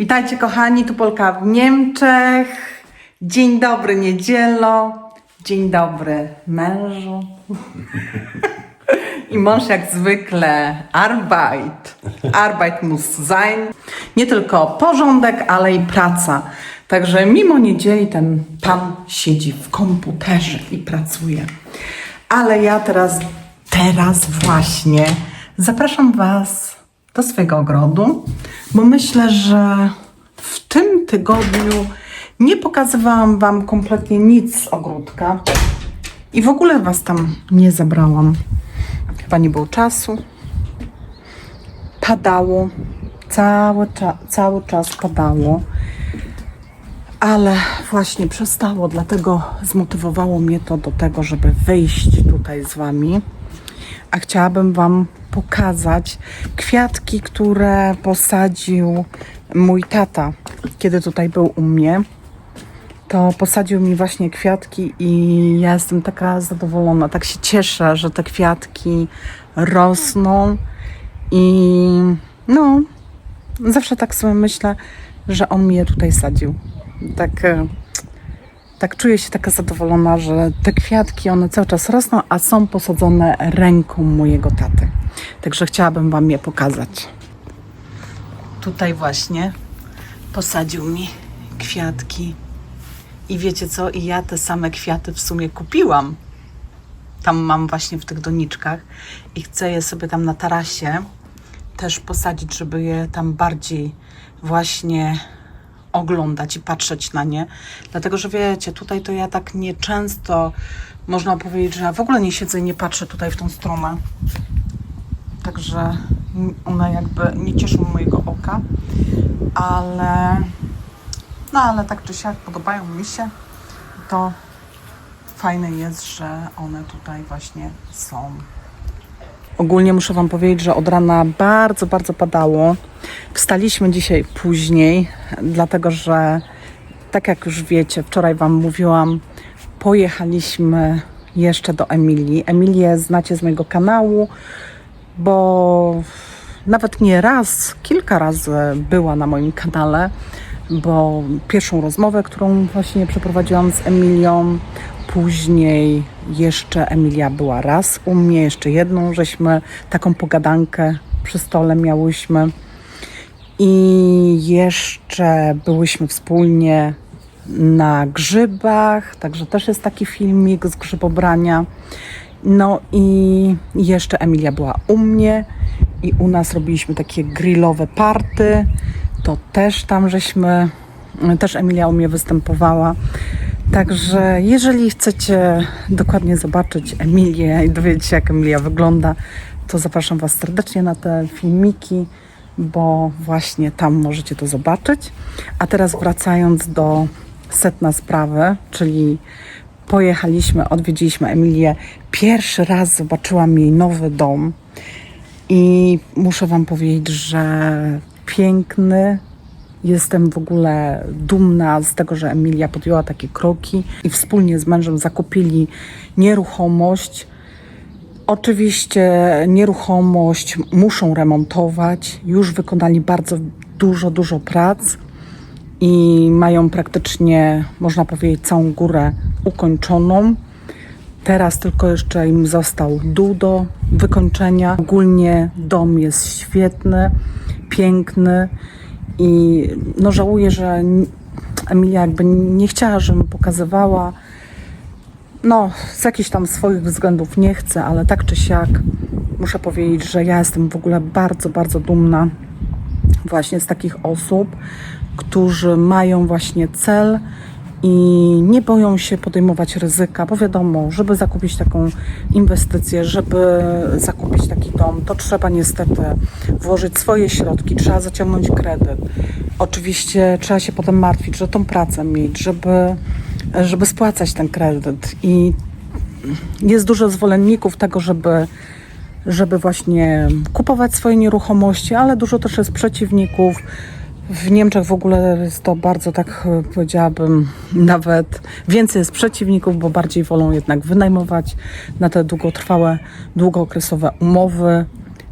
Witajcie kochani, tu Polka w Niemczech. Dzień dobry niedzielo. Dzień dobry mężu. I mąż jak zwykle Arbeit. Arbeit muss sein. Nie tylko porządek, ale i praca. Także mimo niedzieli ten pan siedzi w komputerze i pracuje. Ale ja teraz, teraz właśnie zapraszam Was do swojego ogrodu, bo myślę, że w tym tygodniu nie pokazywałam Wam kompletnie nic z ogródka i w ogóle Was tam nie zabrałam. Chyba nie było czasu. Padało. Cały, cza- cały czas padało. Ale właśnie przestało, dlatego zmotywowało mnie to do tego, żeby wyjść tutaj z Wami. A chciałabym Wam pokazać kwiatki, które posadził mój tata, kiedy tutaj był u mnie. To posadził mi właśnie kwiatki i ja jestem taka zadowolona, tak się cieszę, że te kwiatki rosną i no, zawsze tak sobie myślę, że on mi je tutaj sadził. Tak, e, tak czuję się taka zadowolona, że te kwiatki, one cały czas rosną, a są posadzone ręką mojego taty. Także chciałabym Wam je pokazać. Tutaj właśnie posadził mi kwiatki. I wiecie co? I ja te same kwiaty w sumie kupiłam. Tam mam właśnie w tych doniczkach i chcę je sobie tam na tarasie też posadzić, żeby je tam bardziej właśnie oglądać i patrzeć na nie. Dlatego, że wiecie, tutaj to ja tak nieczęsto można powiedzieć, że ja w ogóle nie siedzę i nie patrzę tutaj w tą stronę. Także one jakby nie cieszą mojego oka, ale no ale tak czy siak podobają mi się. To fajne jest, że one tutaj właśnie są. Ogólnie muszę Wam powiedzieć, że od rana bardzo, bardzo padało. Wstaliśmy dzisiaj później, dlatego że, tak jak już wiecie, wczoraj Wam mówiłam, pojechaliśmy jeszcze do Emilii. Emilię znacie z mojego kanału, bo nawet nie raz, kilka razy była na moim kanale, bo pierwszą rozmowę, którą właśnie przeprowadziłam z Emilią, później jeszcze Emilia była raz u mnie, jeszcze jedną, żeśmy taką pogadankę przy stole miałyśmy. I jeszcze byłyśmy wspólnie na grzybach, także też jest taki filmik z grzybobrania. No i jeszcze Emilia była u mnie i u nas robiliśmy takie grillowe party. To też tam żeśmy, też Emilia u mnie występowała. Także jeżeli chcecie dokładnie zobaczyć Emilię i dowiedzieć się, jak Emilia wygląda, to zapraszam Was serdecznie na te filmiki, bo właśnie tam możecie to zobaczyć. A teraz wracając do setna sprawy, czyli pojechaliśmy, odwiedziliśmy Emilię. Pierwszy raz zobaczyłam jej nowy dom i muszę Wam powiedzieć, że piękny. Jestem w ogóle dumna z tego, że Emilia podjęła takie kroki i wspólnie z mężem zakupili nieruchomość. Oczywiście nieruchomość muszą remontować. Już wykonali bardzo dużo, dużo prac i mają praktycznie, można powiedzieć, całą górę ukończoną. Teraz tylko jeszcze im został dół do wykończenia. Ogólnie dom jest świetny, piękny i no żałuję, że Emilia jakby nie chciała, żebym pokazywała. No, z jakichś tam swoich względów nie chcę, ale tak czy siak muszę powiedzieć, że ja jestem w ogóle bardzo, bardzo dumna właśnie z takich osób, którzy mają właśnie cel i nie boją się podejmować ryzyka, bo wiadomo, żeby zakupić taką inwestycję, żeby zakupić taki dom, to trzeba niestety włożyć swoje środki, trzeba zaciągnąć kredyt. Oczywiście trzeba się potem martwić, że tą pracę mieć, żeby, żeby spłacać ten kredyt i jest dużo zwolenników tego, żeby, żeby właśnie kupować swoje nieruchomości, ale dużo też jest przeciwników. W Niemczech w ogóle jest to bardzo, tak powiedziałabym, nawet więcej jest przeciwników, bo bardziej wolą jednak wynajmować na te długotrwałe, długookresowe umowy.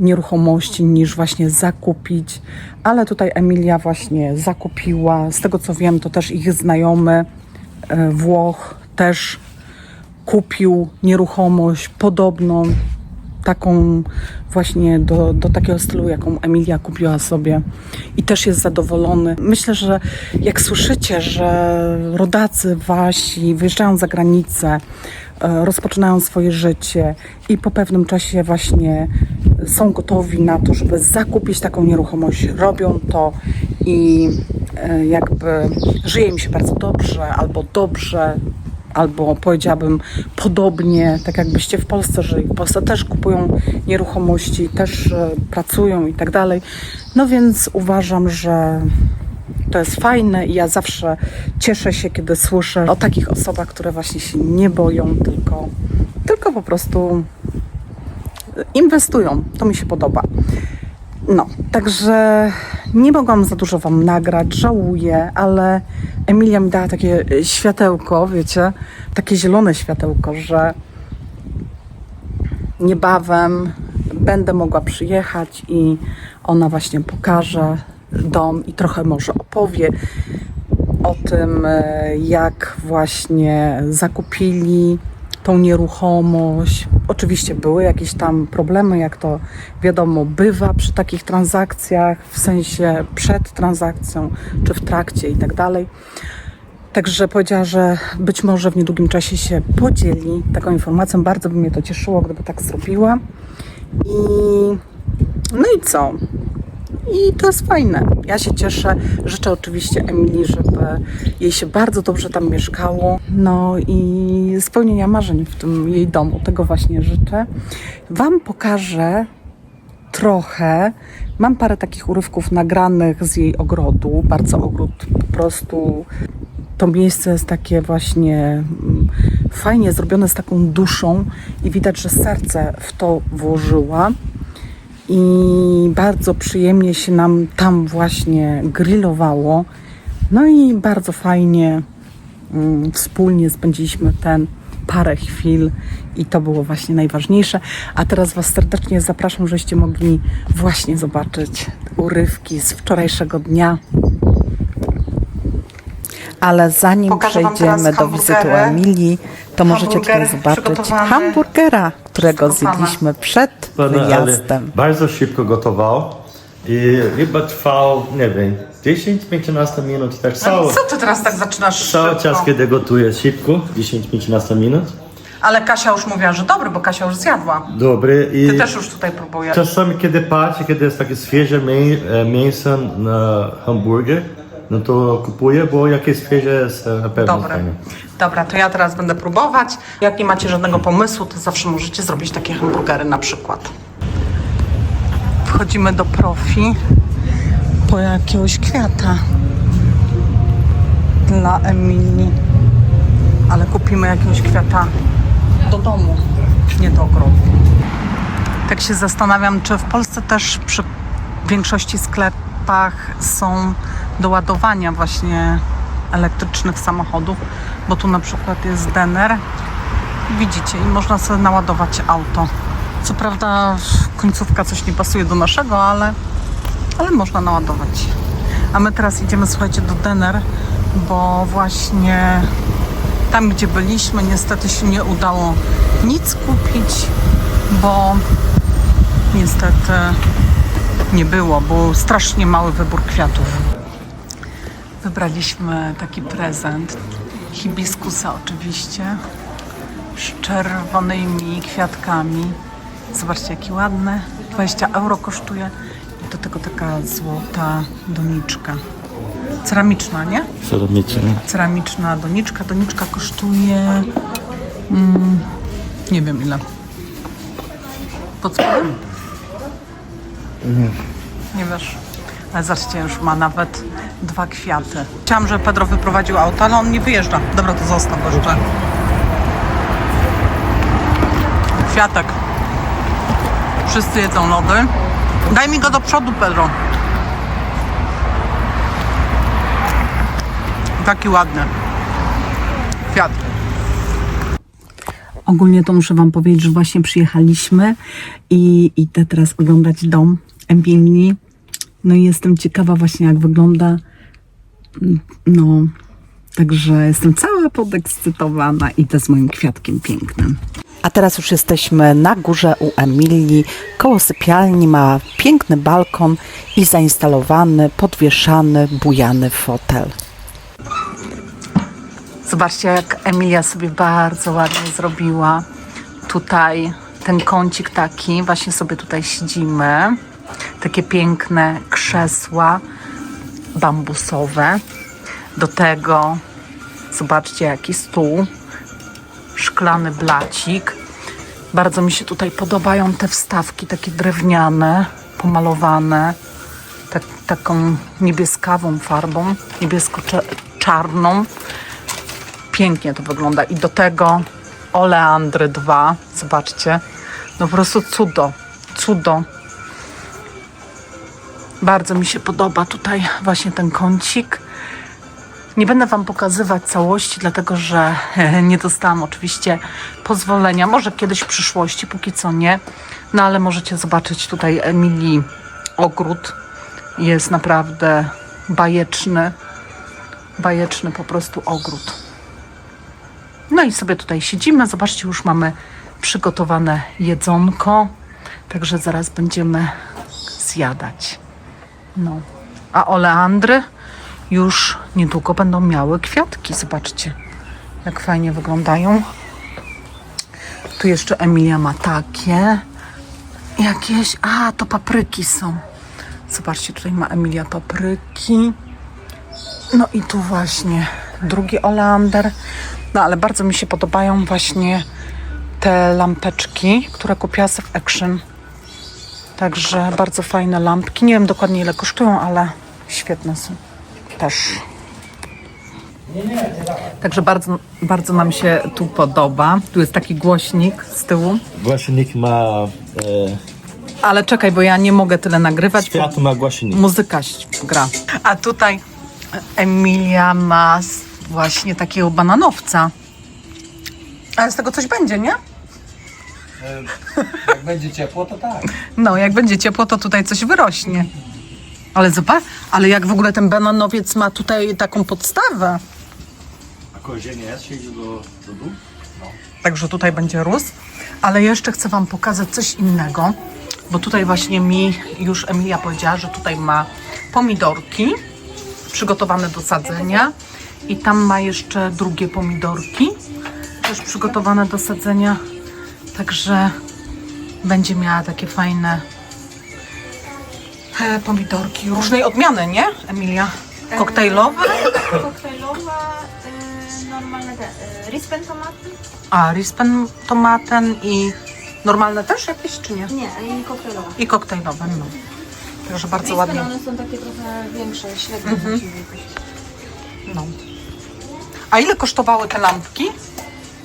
nieruchomości niż właśnie zakupić, ale tutaj Emilia właśnie zakupiła. Z tego co wiem, to też ich znajomy e, Włoch też kupił nieruchomość podobną, taką właśnie do, do takiego stylu, jaką Emilia kupiła sobie i też jest zadowolony. Myślę, że jak słyszycie, że rodacy wasi wyjeżdżają za granicę, e, rozpoczynają swoje życie i po pewnym czasie właśnie są gotowi na to, żeby zakupić taką nieruchomość, robią to i e, jakby żyje im się bardzo dobrze albo dobrze, albo powiedziałabym podobnie, tak jakbyście w Polsce żyli. W Polsce też kupują nieruchomości, też e, pracują i tak dalej. No więc uważam, że to jest fajne i ja zawsze cieszę się, kiedy słyszę o takich osobach, które właśnie się nie boją, tylko, tylko po prostu inwestują. To mi się podoba. No, także nie mogłam za dużo Wam nagrać, żałuję, ale Emilia mi dała takie y, światełko, wiecie, takie zielone światełko, że niebawem będę mogła przyjechać i ona właśnie pokaże dom i trochę może opowie o tym, e, jak właśnie zakupili tą nieruchomość. Oczywiście były jakieś tam problemy, jak to wiadomo bywa przy takich transakcjach, w sensie przed transakcją czy w trakcie i tak dalej. Także powiedziała, że być może w niedługim czasie się podzieli taką informacją. Bardzo by mnie to cieszyło, gdyby tak zrobiła. I no i co? I to jest fajne. Ja się cieszę. Życzę oczywiście Emilii, żeby jej się bardzo dobrze tam mieszkało. No i spełnienia marzeń w tym jej domu. Tego właśnie życzę. Wam pokażę trochę. Mam parę takich urywków nagranych z jej ogrodu. Bardzo ogród po prostu. To miejsce jest takie właśnie mm, fajnie zrobione z taką duszą i widać, że serce w to włożyła i bardzo przyjemnie się nam tam właśnie grillowało. No i bardzo fajnie mm, wspólnie spędziliśmy ten parę chwil i to było właśnie najważniejsze. A teraz Was serdecznie zapraszam, żeście mogli właśnie zobaczyć urywki z wczorajszego dnia. Ale zanim Pokażę przejdziemy do wizyty u. Emilii, to możecie tutaj zobaczyć hamburgera, którego zjedliśmy przed wyjazdem. bardzo szybko gotował i chyba trwał, nie wiem, 10-15 minut, tak cały, Co ty teraz tak zaczynasz cały szybko? czas, kiedy gotuję szybko, 10-15 minut. Ale Kasia już mówiła, że dobry, bo Kasia już zjadła. Dobry i Ty też już tutaj próbujesz. czasami kiedy patrzę, kiedy jest takie świeże mię- e, mięso na hamburger, no to kupuję, bo jakie świeże jest na pewno Dobre. fajne. Dobra, to ja teraz będę próbować. Jak nie macie żadnego pomysłu, to zawsze możecie zrobić takie hamburgery na przykład. Wchodzimy do profi po jakiegoś kwiata dla Emilii. Ale kupimy jakiegoś kwiata do domu, nie do ogrodu. Tak się zastanawiam, czy w Polsce też przy większości sklepach są do ładowania właśnie elektrycznych samochodów, bo tu na przykład jest Denner. Widzicie, i można sobie naładować auto. Co prawda końcówka coś nie pasuje do naszego, ale, ale można naładować. A my teraz idziemy, słuchajcie, do Denner, bo właśnie tam, gdzie byliśmy, niestety się nie udało nic kupić, bo niestety nie było, był strasznie mały wybór kwiatów. Wybraliśmy taki prezent, hibiskusa oczywiście, z czerwonymi kwiatkami. Zobaczcie, jaki ładny. 20 euro kosztuje i do tego taka złota doniczka. Ceramiczna, nie? Ceramiczne. ceramiczna doniczka. Doniczka kosztuje. Mm, nie wiem ile. Pod spodem? Nie wiesz. Ale zobaczcie, już ma nawet dwa kwiaty. Chciałam, żeby Pedro wyprowadził auto, ale on nie wyjeżdża. Dobra, to zostaw jeszcze. Kwiatek. Wszyscy jedzą lody. Daj mi go do przodu, Pedro. Taki ładny. Kwiat. Ogólnie to muszę Wam powiedzieć, że właśnie przyjechaliśmy i idę teraz oglądać dom Emilii. No i jestem ciekawa właśnie jak wygląda. No, także jestem cała podekscytowana. Idę z moim kwiatkiem pięknym. A teraz już jesteśmy na górze u Emilii, koło sypialni. Ma piękny balkon i zainstalowany, podwieszany, bujany fotel. Zobaczcie, jak Emilia sobie bardzo ładnie zrobiła tutaj ten kącik taki. Właśnie sobie tutaj siedzimy. Takie piękne krzesła bambusowe. Do tego zobaczcie, jaki stół. Szklany blacik. Bardzo mi się tutaj podobają te wstawki, takie drewniane, pomalowane tak, taką niebieskawą farbą, niebiesko-czarną pięknie to wygląda. I do tego oleandry 2. Zobaczcie. No po prostu cudo. Cudo. Bardzo mi się podoba tutaj właśnie ten kącik. Nie będę Wam pokazywać całości, dlatego że nie dostałam oczywiście pozwolenia. Może kiedyś w przyszłości, póki co nie. No ale możecie zobaczyć tutaj Emilii ogród. Jest naprawdę bajeczny. Bajeczny po prostu ogród. No i sobie tutaj siedzimy. Zobaczcie, już mamy przygotowane jedzonko. Także zaraz będziemy zjadać. No. A oleandry już niedługo będą miały kwiatki. Zobaczcie, jak fajnie wyglądają. Tu jeszcze Emilia ma takie. Jakieś. A, to papryki są. Zobaczcie, tutaj ma Emilia papryki. No i tu właśnie drugi oleander. No ale bardzo mi się podobają właśnie te lampeczki, które kupiła w Action. Także bardzo fajne lampki. Nie wiem dokładnie ile kosztują, ale świetne są też. Także bardzo, bardzo nam się tu podoba. Tu jest taki głośnik z tyłu. Głośnik ma... E, Ale czekaj, bo ja nie mogę tyle nagrywać, bo światło ma głośnik. muzyka gra. A tutaj Emilia ma właśnie takiego bananowca. Ale z tego coś będzie, nie? Jak będzie ciepło, to tak. No, jak będzie ciepło, to tutaj coś wyrośnie. Ale zobacz, ale jak w ogóle ten bananowiec ma tutaj taką podstawę. A korzenie jest, siedzi do, do dół? Także tutaj będzie rósł. Ale jeszcze chcę Wam pokazać coś innego, bo tutaj właśnie mi już Emilia powiedziała, że tutaj ma pomidorki przygotowane do sadzenia i tam ma jeszcze drugie pomidorki też przygotowane do sadzenia. Także będzie miała takie fajne e, pomidorki różnej odmiany, nie, Emilia? Koktajlowe? koktajlowe, y, normalne te, y, rispen tomaty? A, rispen tomaten i normalne też jakieś, czy nie? Nie, i koktajlowe. I koktajlowe, no. Także bardzo ładnie. Rispen one są takie trochę większe, średnie Mhm. No. A ile kosztowały te lampki?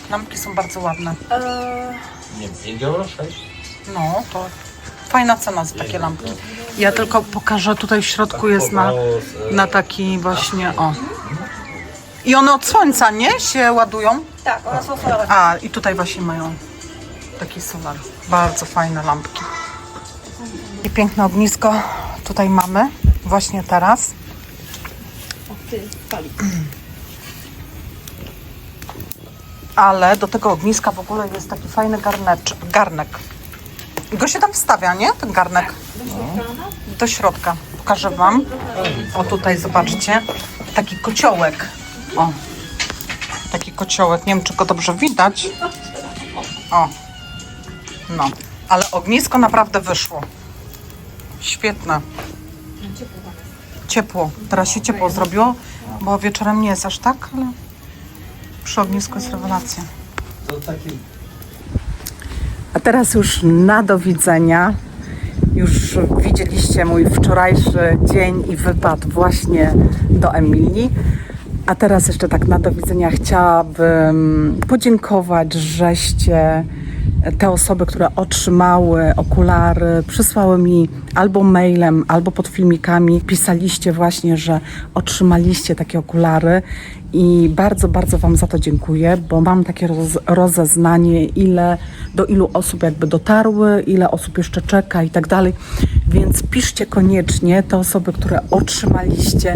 Lampki są bardzo ładne. Eee, Nie, 5 euro, 6? No, to fajna cena za takie lampki. Ja tylko pokażę, tutaj w środku jest na, na taki właśnie, o. I one od słońca, nie? Się ładują? tak, one są solowe. A, i tutaj właśnie mają taki solar. Bardzo fajne lampki. I piękne ognisko tutaj mamy właśnie teraz. O, ty, pali. Ale do tego ogniska w ogóle jest taki fajny garnecz, garnek. I go się tam wstawia, nie? Ten garnek. Do środka. Pokażę wam. O tutaj zobaczcie. Taki kociołek. O. Taki kociołek. Nie wiem, czy go dobrze widać. O. No. Ale ognisko naprawdę wyszło. Świetne. Ciepło. Teraz się ciepło zrobiło, bo wieczorem nie jest aż tak, ale przy ognisku jest rewelacja. A teraz już na do widzenia. Już widzieliście mój wczorajszy dzień i wypad właśnie do Emilii. A teraz jeszcze tak na do widzenia chciałabym podziękować, żeście te osoby, które otrzymały okulary, przysłały mi albo mailem, albo pod filmikami, pisaliście właśnie, że otrzymaliście takie okulary i bardzo, bardzo Wam za to dziękuję, bo mam takie roz, rozeznanie, ile, do ilu osób jakby dotarły, ile osób jeszcze czeka i tak dalej. Więc piszcie koniecznie te osoby, które otrzymaliście,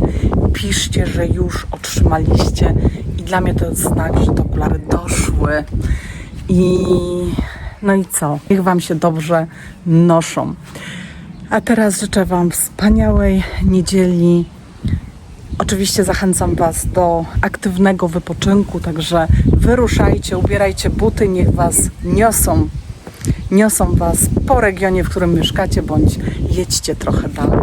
piszcie, że już otrzymaliście i dla mnie to jest znak, że te okulary doszły. I no i co? Niech Wam się dobrze noszą. A teraz życzę Wam wspaniałej niedzieli. Oczywiście zachęcam Was do aktywnego wypoczynku, także wyruszajcie, ubierajcie buty, niech Was niosą, niosą Was po regionie, w którym mieszkacie, bądź jedźcie trochę dalej.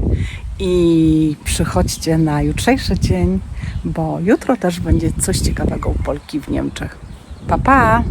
I przychodźcie na jutrzejszy dzień, bo jutro też będzie coś ciekawego u Polki w Niemczech. Pa, pa!